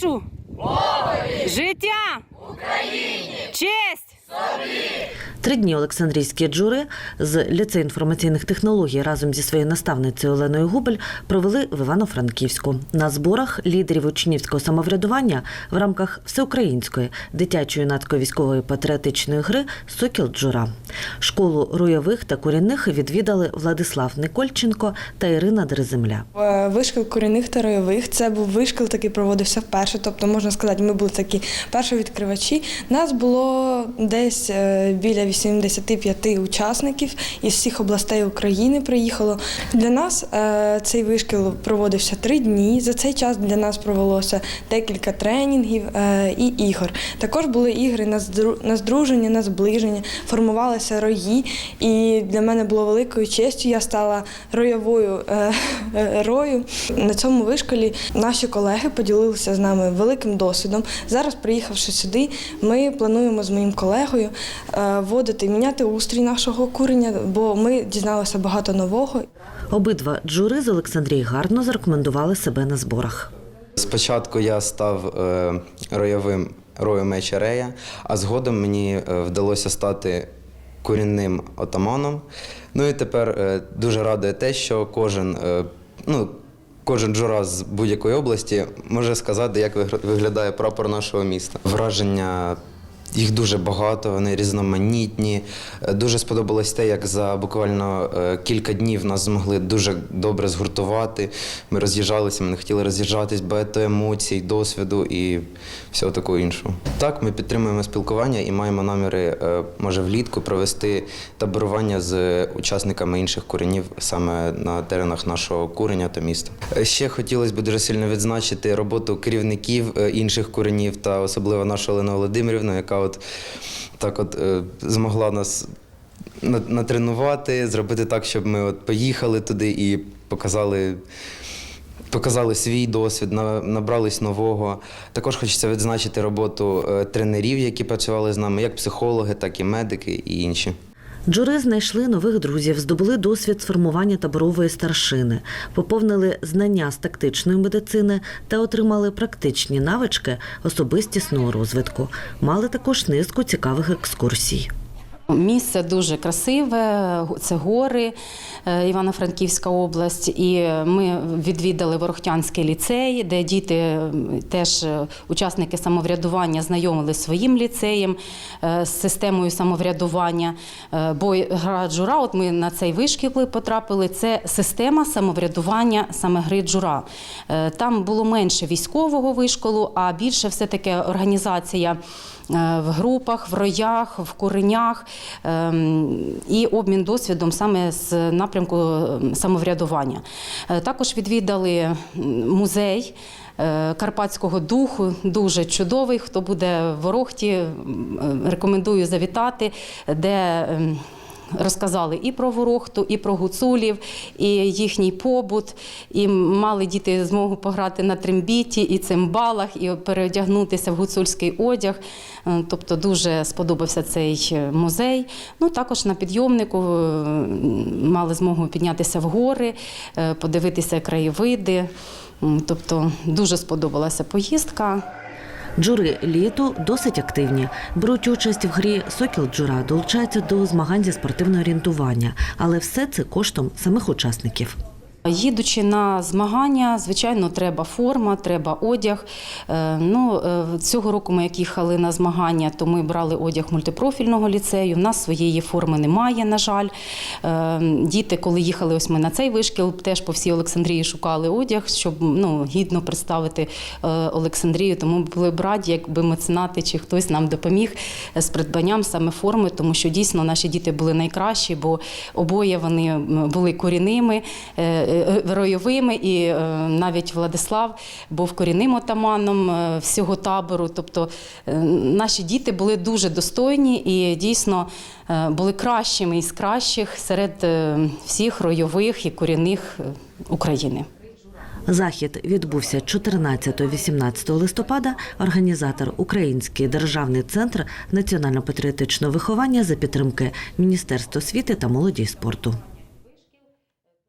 душу, життя, честь. Три дні Олександрійські джури з ліцею інформаційних технологій разом зі своєю наставницею Оленою Губель провели в Івано-Франківську на зборах лідерів учнівського самоврядування в рамках всеукраїнської дитячо-юнацької військової патріотичної гри Сокіл Джура. Школу руйових та корінних відвідали Владислав Никольченко та Ірина Дреземля. Е, Вишкіл корінних та ройових. Це був вишкіл, такий проводився вперше. Тобто, можна сказати, ми були такі перші відкривачі. Нас було десь е, біля 85 учасників із всіх областей України приїхало. Для нас е, цей вишкіл проводився три дні. За цей час для нас провелося декілька тренінгів е, і ігор. Також були ігри на здруження, на зближення, формувалися рої. І для мене було великою честю. Я стала ройовою е, рою. На цьому вишколі наші колеги поділилися з нами великим досвідом. Зараз, приїхавши сюди, ми плануємо з моїм колегою е, вводити, міняти устрій нашого курення, бо ми дізналися багато нового. Обидва джури з Олександрії гарно зарекомендували себе на зборах. Спочатку я став е, ройовим роєм Мечерея, а згодом мені е, вдалося стати корінним отаманом. Ну і тепер е, дуже радує те, що кожен, е, ну, кожен джура з будь-якої області може сказати, як виглядає прапор нашого міста. Враження. Їх дуже багато, вони різноманітні. Е, Дуже сподобалось те, як за буквально е, кілька днів нас змогли дуже добре згуртувати. Ми роз'їжджалися, ми не хотіли роз'їжджатись, багато емоцій, досвіду і всього такого іншого. Так, ми підтримуємо спілкування і маємо наміри, е, може, влітку провести таборування з учасниками інших куренів саме на теренах нашого куреня та міста. Ще хотілося б дуже сильно відзначити роботу керівників інших куренів та особливо нашу Олену Володимирівну, яка от так от е, змогла нас натренувати, зробити так, щоб ми от поїхали туди і показали. Показали свій досвід, набрались нового. Також хочеться відзначити роботу е, тренерів, які працювали з нами, як психологи, так і медики і інші. Джури знайшли нових друзів, здобули досвід сформування таборової старшини, поповнили знання з тактичної медицини та отримали практичні навички особистісного розвитку. Мали також низку цікавих екскурсій. Місце дуже красиве, це гори, е, Івано-Франківська область. І ми відвідали Ворохтянський ліцей, де діти теж е, учасники самоврядування знайомили своїм ліцеєм е, з системою самоврядування. Бо гра джура, от ми на цей вишкіл потрапили. Це система самоврядування саме гри джура. Там було менше військового вишколу, а більше все таки організація в групах, в роях, в коренях ем, і обмін досвідом саме з напрямку ем, самоврядування. Е, Також відвідали музей. е, Карпатського духу дуже чудовий. Хто буде в Орохті, е, рекомендую завітати, де ем, Розказали і про ворохту, і про гуцулів, і їхній побут. І мали діти змогу пограти на трембіті, і цимбалах, і переодягнутися в гуцульський одяг. Е, Тобто дуже сподобався цей е, музей. Ну також на підйомнику е, мали змогу піднятися в гори, подивитися краєвиди. Тобто дуже сподобалася поїздка. Джури літу досить активні. Беруть участь в грі Сокіл Джура, долучаються до змагань зі спортивного орієнтування, але все це коштом самих учасників. Їдучи на змагання, звичайно, треба форма, треба одяг. Е, Ну, е, цього року ми як їхали на змагання, то ми брали одяг мультипрофільного ліцею. У нас своєї форми немає, на жаль. Е, Діти, коли їхали ось ми на цей вишкіл, теж по всій Олександрії шукали одяг, щоб ну, гідно представити Олександрію. Тому були б раді, якби меценати чи хтось нам допоміг з придбанням саме форми, тому що дійсно наші діти були найкращі, бо обоє вони були корінними, ройовими, і е, навіть Владислав був корінним отаманом е, всього табору. Тобто е, наші діти були дуже достойні і дійсно е, були кращими із кращих серед е, всіх ройових і корінних е, України. Захід відбувся 14-18 листопада. Організатор Український державний центр національно-патріотичного виховання за підтримки Міністерства освіти та молоді спорту.